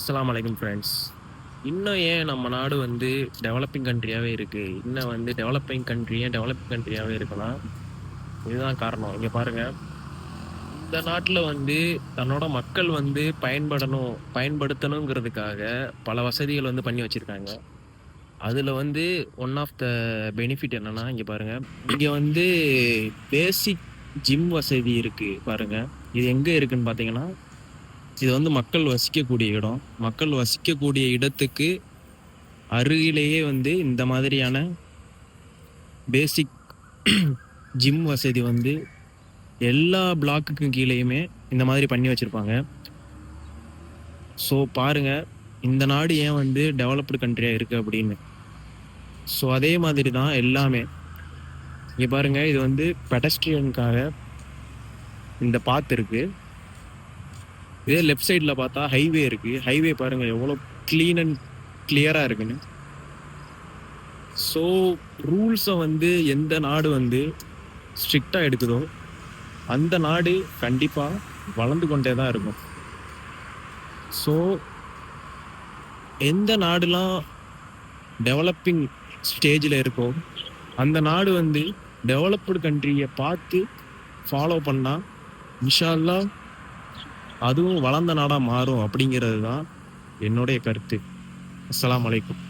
அஸ்லாம் வலைக்கம் ஃப்ரெண்ட்ஸ் இன்னும் ஏன் நம்ம நாடு வந்து டெவலப்பிங் கண்ட்ரியாகவே இருக்குது இன்னும் வந்து டெவலப்பிங் கண்ட்ரியே டெவலப்பிங் கண்ட்ரியாகவே இருக்குன்னா இதுதான் காரணம். இங்கே பாருங்கள் இந்த நாட்டில் வந்து தன்னோட மக்கள் வந்து பயன்படணும் பயன்படுத்தணுங்கிறதுக்காக பல வசதிகள் வந்து பண்ணி வச்சுருக்காங்க. அதில் வந்து ஒன் ஆஃப் த பெனிஃபிட் என்னென்னா இங்கே பாருங்கள் இங்கே வந்து பேசிக் ஜிம் வசதி இருக்குது பாருங்கள் இது எங்கே இருக்குதுன்னு பார்த்தீங்கன்னா இது வந்து மக்கள் வசிக்கக்கூடிய இடம். மக்கள் வசிக்கக்கூடிய இடத்துக்கு அருகிலேயே வந்து இந்த மாதிரியான பேசிக் ஜிம் வசதி வந்து எல்லா பிளாக்குக்கும் கீழேயுமே இந்த மாதிரி பண்ணி வச்சுருப்பாங்க. ஸோ பாருங்க இந்த நாடு ஏன் வந்து டெவலப்டு கண்ட்ரியாக இருக்குது அப்படின்னு. ஸோ அதே மாதிரி தான் எல்லாமே. இங்கே பாருங்கள் இது வந்து பெடஸ்ட்ரியனுக்காக இந்த பாத்து இருக்குது இதே லெஃப்ட் சைடில் பார்த்தா ஹைவே இருக்கு. ஹைவே பாருங்க எவ்வளோ க்ளீன் அண்ட் கிளியராக இருக்குன்னு. ஸோ ரூல்ஸை வந்து எந்த நாடு வந்து ஸ்ட்ரிக்டாக எடுக்குதோ அந்த நாடு கண்டிப்பாக வளர்ந்து கொண்டே தான் இருக்கும். ஸோ எந்த நாடுலாம் டெவலப்பிங் ஸ்டேஜில் இருக்கோ அந்த நாடு வந்து டெவலப்டு கண்ட்ரியை பார்த்து ஃபாலோ பண்ணால் இன்ஷால்லா அதுவும் வளர்ந்த நாடாக மாறும் அப்படிங்கிறது தான் என்னுடைய கருத்து. அஸ்லாம் வலைக்கம்